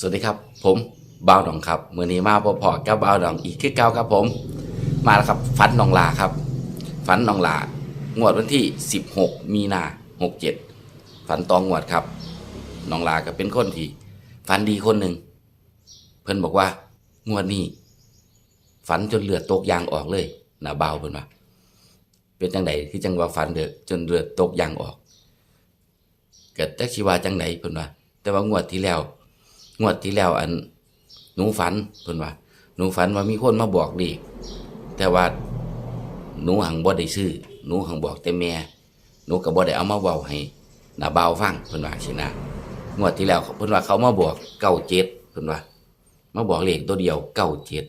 สวัสดีครับ ผมบ่าวดองครับมือนี้มาพอพอๆกับบ่าวดองอีกคือเก่าครับผม มาแล้วครับฟันนองลาครับฟันนองลางวดวันที่ 16 มีนา67ฝันตองงวดครับนองลาก็เป็นคนที่ฝันดีคนหนึ่งเพิ่นบอกว่างวดนี้ฝันจนเลือดตกยางออกเลยหนาเบาเพิ่นว่าเป็นจังไดที่จังว่าฝันเด้อจนเลือดตกยางออกเกิดจักชีวาจังไดเพิ่นว่าแต่ว่างวดที่แล้ว งวดที่แล้วอันหนูฝันเพิ่นว่า หนูฝันว่ามีคนมาบอกดีแต่ว่าหนูหังบ่ได้ซื้อหนูหังบอกแต่แม่หนูก็บ่ได้เอามาเว้าให้น้าเบาฟังเพิ่นว่าสินะงวดที่แล้วเพิ่นว่าเขามาบอกเก้าเจ็ดเพิ่นว่ามาบอกเลขตัวเดียวเก้าเจ็ด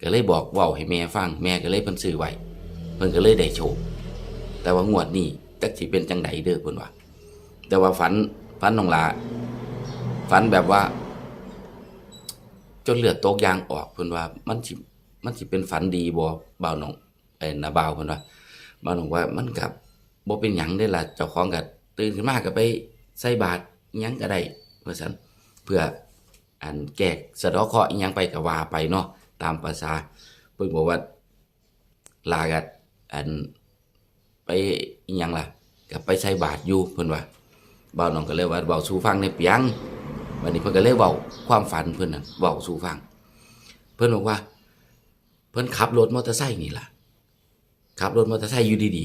ก็เลยบอกเว้าให้แม่ฟังแม่ก็เลยเพิ่นซื้อไว้เพิ่นก็เลยได้โชคแต่ว่างวดนี้จักสิเป็นจังไดเด้อเพิ่นว่าแต่ว่าฝันฝันน้องลา ฝันแบบว่า จนเลือดตกยางออกเพิ่นว่า มันสิมันสิเป็นฝันดีบ่บ่าวน้องไอ้นาบ่าวเพิ่นว่าบ่าวน้องว่ามันกับบ่เป็นหยังได้ล่ะเจ้าของก็ตื่นขึ้นมาก็ไปใส่บาตรหยังก็ได้ว่าซั่นเพื่ออันแก้สะดาะเคาะห์อิหยังไปก็ว่าไปเนาะตามภาษาเพิ่นบอกว่า ลากัอันไปหยังล่ะก็ไปใส่บาตรอยู่เพิ่นว่าบ่าวน้องก็เลยว่าเบาสู่ฟังในเปียง วันนี้เพิ่นก็เลยเว้าความฝันเพิ่นน่ะเว้าสู่ฟัง เพิ่นบอกว่า เพิ่นขับรถมอเตอร์ไซค์นี่ล่ะขับรถมอเตอร์ไซค์อยู่ดี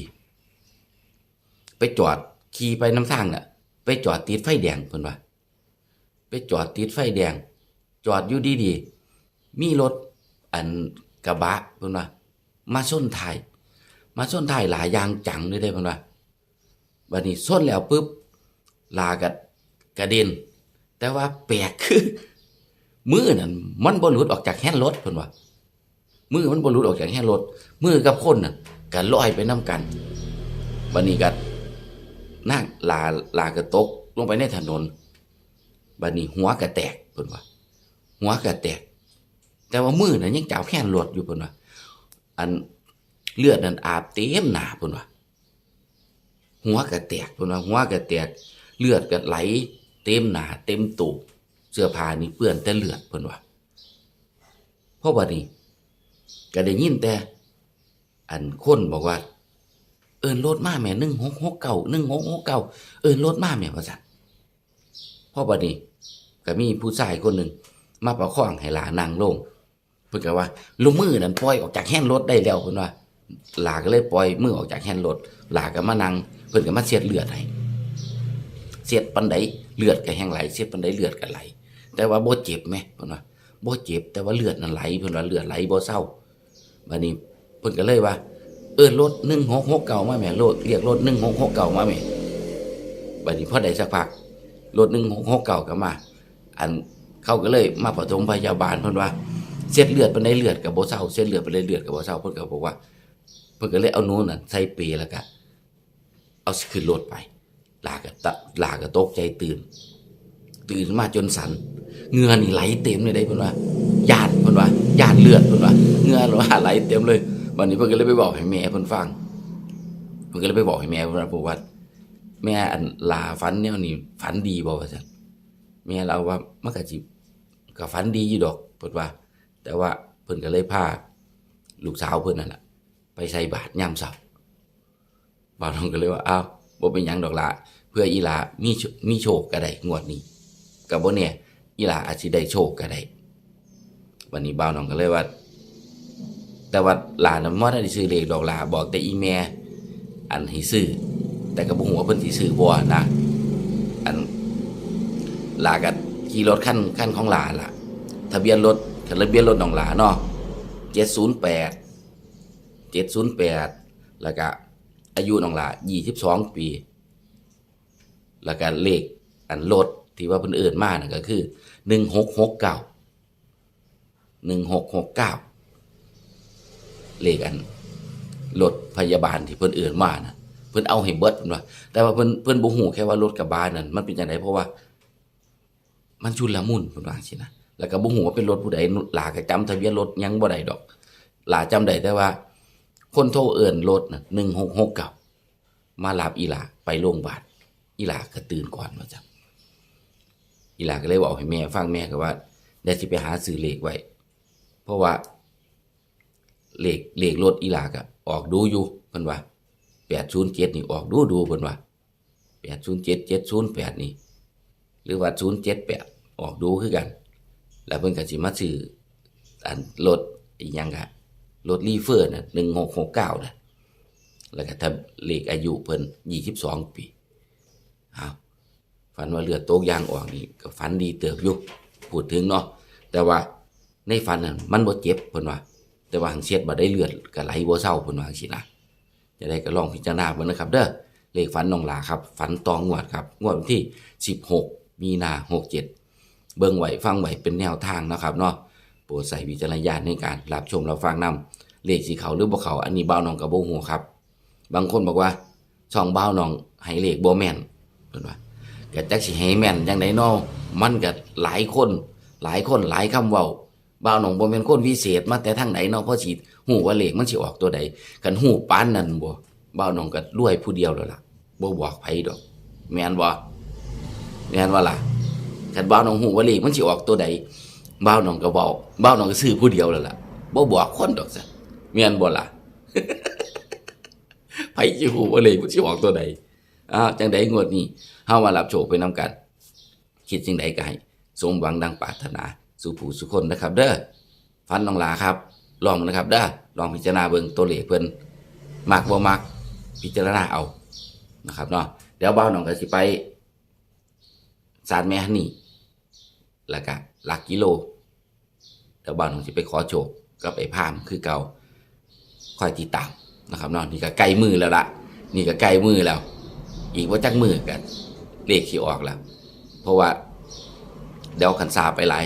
ๆ ไปจอดขี่ไปน้ำทางน่ะ ไปจอดติดไฟแดงเพิ่นว่า ไปจอดติดไฟแดง จอดอยู่ดีๆ มีรถอันกระบะเพิ่นว่า มาชนท้ายมาชนท้ายหลายยางจังเลยได้เพิ่นว่าบัดนี้ชนแล้วปุ๊บลากับกระเด็น แต่ว่าแปลกคือมือนั่นมันบ่หลุดออกจากแฮนด์รถเพิ่นว่ามือมันบ่หลุดออกจากแฮนด์รถมือกับคนน่ะก็ลอยไปนํกันบัดนี้ก็นั่งลาลากระตกลงไปในถนนบัดนี้หัวก็แตกเพิ่นว่าหัวก็แตก แต่ว่ามือน่ะยังจับแฮนด์รถอยู่เพิ่นว่าอันเลือดนั่นอาบเต็มหน้าเพิ่นว่าหัวก็แตกเพิ่นว่าหัวก็แตกเลือดก็ไหล เต็มหนาเต็มตูเสื้อผ้านี่เปื้อนแต่เลือดเพิ่นว่าเพราะว่านี่ก็ได้ยินแต่ อันคนบอกว่า เอินรถมาแม่หนึ่งหกหกเก่าหนึ่งหกหกเก่าเอินรถมาแม่ว่าสั่นพราะว่านี่ก็มีผู้ชายคนหนึ่งมาประคองให้หลานางลงเพิ่นก็ว่าลูกมือนั่นปล่อยออกจากแฮนรถได้แล้วเพิ่นว่าหลาก็เลยปล่อยมือออกจากแฮนรถหลาก็มานั่งเพิ่นก็มาเสียดเลือดให้เสียดปันใด เลือดก็แห้งไหลเสียดปันใดเลือดก็ไหล แต่ว่าบ่เจ็บไหมเพิ่นว่าบ่เจ็บแต่ว่าเลือดนั่นไหลเพิ่นว่าเลือดไหลบ่เศร้าบัดนี้เพิ่นก็เลยว่า เออรถ1669เก่ามาแม่รถเรียกรถ1669เก่ามาแม่บัดนี้พอได้สักพักรถ1669เก่าก็มา อันเขาก็เลยมาปฐมพยาบาลเพิ่นว่าเส้นเลือดเป็นได้เลือดกับบ่เศร้าเส้นเลือดเป็นได้เลือดกับบ่เศร้าเพิ่นก็บอกว่า เพิ่นก็เลยเอาโน้นน่ะใส่เปรแล้วก็เอาขึ้นรถไป ลาก็ตะลาก็ตกใจตื่น ตื่นมาจนสันเงื่อนี่ไหลเต็มเลยได้เพิ่นว่าญาติเพิ่นว่าญาติเลือดเพิ่นว่าเหงื่อไหลเต็มเลยวันนี้เพิ่นก็เลยไปบอกให้แม่เพิ่นฟังเพิ่นก็เลยไปบอกให้แม่เพิ่นว่าบอกว่าแม่อันลาฝันแนวนี้ฝันดีบ่ว่าซั่นแม่เราว่ามันก็สิก็ฝันดีอยู่ดอกเพิ่นว่า แต่ว่าเพิ่นก็เลยพาลูกสาวเพิ่นนั่นแหละไปใส่บาตรยามเช้าบ่าวน้องก็เลยว่าอ้าว บ่เป็นหยังดอกละเพื่ออีหลามีโชมีโชคก็ได้งวดนี้ก็บ่เนี่ยอีหลาอาจสิได้โชคก็ได้วันนี้บ่าวน้องก็เลยว่า แต่ว่าหลานน่ะบ่ได้ซื้อเลขดอกลาบอกแต่อีแม่อันให้ซื้อแต่ก็บ่ฮู้ว่าเพิ่นสิซื้อบ่นะอันหลาก็ขี่รถคันคันของหลานล่ะ ทะเบียนรถทะเบียนรถน้องหลาเนาะเจ็ดศูนย์แปดเจ็ดศูนย์แปดแล้วก็ อายุน้องหลายี่สิบสองปี แล้วก็เลขอันรถที่ว่าเพิ่นเอื่นมาน่ะก็คือหนึ่งหกหกเก้าหนึ่งหกหกเก้าเลขอันรถพยาบาลที่เพิ่นเอื่นมานะเพิ่นเอาให้เบิดเพิ่นว่าแต่ว่าเพิ่นเพิ่นบ่ฮู้แค่ว่ารถกระบะนั่นมันเป็นจังไดเพราะว่า มันชุนละมุนเพิ่นว่าใช่นะแล้วก็บ่ฮู้ว่าเป็นรถผู้ใดหลาก็จำทะเบียนรถยังบ่ได้ดอก หลาจำได้แต่ว่า คนโทรเอิ้นรถน่ะ1669มารับอีหลาไปโรงพยาบาลอีหลาก็ตื่นก่อนว่าจังอีหลาก็เลยบอกให้แม่ฟังแม่ก็ว่าเดี๋ยวสิไปหาซื้อเลขไว้ เพราะว่าเลขเลขรถอีหลากะออกดูอยู่เพิ่นว่า807นี่ออกดูดูเพิ่นว่า807 708นี่หรือว่า078ออกดูคือกัน แล้วเพิ่นก็สิมาซื้ออันรถอีหยังกะ รถรีเฟอร์น่ะ1669น่ะแล้วก็ถ้าเลขอายุเพิ่น22ปีอ้าฝันว่าเลือดตกยางออกนี่ก็ฝันดีเติบยู่พูดถึงเนาะแต่ว่าในฝันนั้นมันบ่เจ็บเพิ่นว่า แต่ว่าหังเสียดบ่ได้เลือดก็ไหลบ่เศร้าเพิ่นว่าจังซี่นะจะได้ก็ลองพิจารณาเบิ่งนะครับ เด้อเลขฝันน้องหลาครับฝันตองงวดครับงวดวันที่ 16 มีนา67 เบิ่งไหวฟังไหวเป็นแนวทางนะครับเนาะ ปรดใส่วิจารณญาณในการรับชมรับฟังนํเลขสีเขาหรือบ่เขาอันนี้เบาน้องกับบ่ฮู้ครับ บางคนบอกว่าช่องเบาน้องให้เลขบ่แมนเพิ่นว่าก็จักสิให้แมนจังไดเนาะมันก็หลายคน หลายคนหลายคำเว้าเบาน้องบ่แม่นคนวิเศษมาแต่ทางไหนนาะเพราะสิฮู้ว่าเลขมันสิออกตัวใดคันฮู้ปานนั้นบ่บ่าน้องก็รวยผู้เดียวแล้วล่ะบ่บอกไผดอก แม่นบ่แม่นว่าล่ะคันบ้าน้องหูว่าเลขมันสิออกตัวใด บ้าวน้องก็บอกบ้าวน้องก็ซื้อผู้เดียวแล้วล่ะบ่บอกคนดอกซะแม่นบ่ล่ะไผสิฮู้ว่เลขมันสิออกตัวใดอ้าวจังไดงวดนี้เฮามารับโชคไปนํกัน คิดจังไดก็ให้สมหวังดังปรารถนาสู่ผู้สุคนนะครับ เด้อฟันน้องลาครับ ลองนะครับเด้อลองพิจารณาเบิ่งตัวเลขเพิ่นมักบ่มัก พิจารณาเอานะครับเนาะเดี๋ยวบ้าวน้องก็สิไปสารแม่ฮันนี่แล้วก็ หลักกิโลแถวบ้านผมจะไปขอโชคกับไอ้พามคือเก่าคอยติดตามนะครับเนาะนี่ก็ใกล้มือแล้วละนี่ก็ใกล้มือแล้ว อีกว่าจักมือกันเลขที่ออกแล้ว เพราะว่าเดี๋ยวขันซาไปหลาย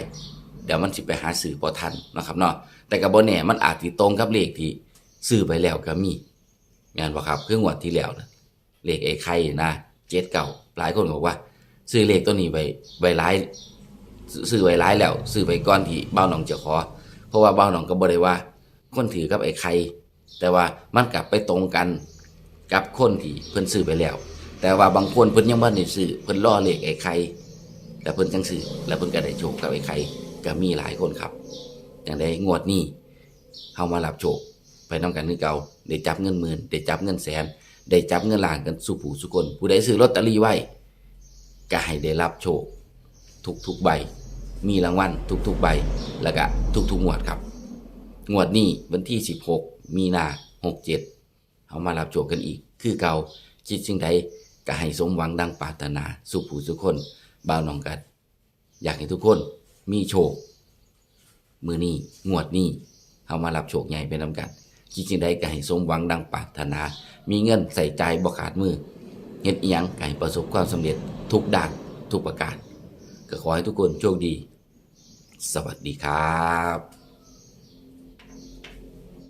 เดี๋ยวมันสิไปหาสื่อพอทันนะครับเนาะแต่กับบนแน่มันอาจติตรงกับเลขที่ซื้อไปแล้วก็มีงานบ่ครับเคืองวดที่แล้วนะเลขไอ้ไข่นะเจ็ดเก่าหลายคนบอกว่า ซื้อเลขตัวนี้ไว้ไว้ร้าย ซื้อไว้ร้ายแล้วซื้อไว้ก่อนที่เบ้าหนองจะขอ เพราะว่าเบ้าหนองก็บ่ได้ว่าคนถือกับไอ้ใครแต่ว่ามันกลับไปตรงกันกับคนที่เพิ่นซื้อไปแล้ว แต่ว่าบางคนเพิ่นยังบ่ได้ซื้อเพิ่นล่อเลขไอ้ใครแต่เพิ่นจังซื้อแล้วเพิ่นก็ได้โชคกับไอ้ใครก็มีหลายคนครับ อย่างได้งวดนี้เฮามารับโชคไปนํกันคือเก่าได้จับเงินหมื่นได้จับเงินแสนได้จับเงินล้านกันสู่ผู้สุคนผู้ใดซื้อลอตเตอรี่ไว้ก็ให้ได้รับโชค ทุกๆใบ มีรางวัลทุกๆใบ แล้วก็ทุกๆงวดครับ งวดนี้วันที่ 16 มีนา67เอามารับโชคกันอีก คือเก่าคิดสิ่งใดก็ให้สมหวังดังปรารถนา สุขผู้สุคนบ่าวน้องกัน อยากให้ทุกคนมีโชค มือนี้งวดนี้เอามารับโชคใหญ่ไปนำกันคิดสิ่งใดก็ให้สมหวังดังปรารถนา มีเงินใส่ใจบ่ขาดมือเฮ็ดอิหยังก็ให้ประสบความสำเร็จทุกด้านทุกประการ ก็ขอให้ทุกคนโชคดี สวัสดีครับ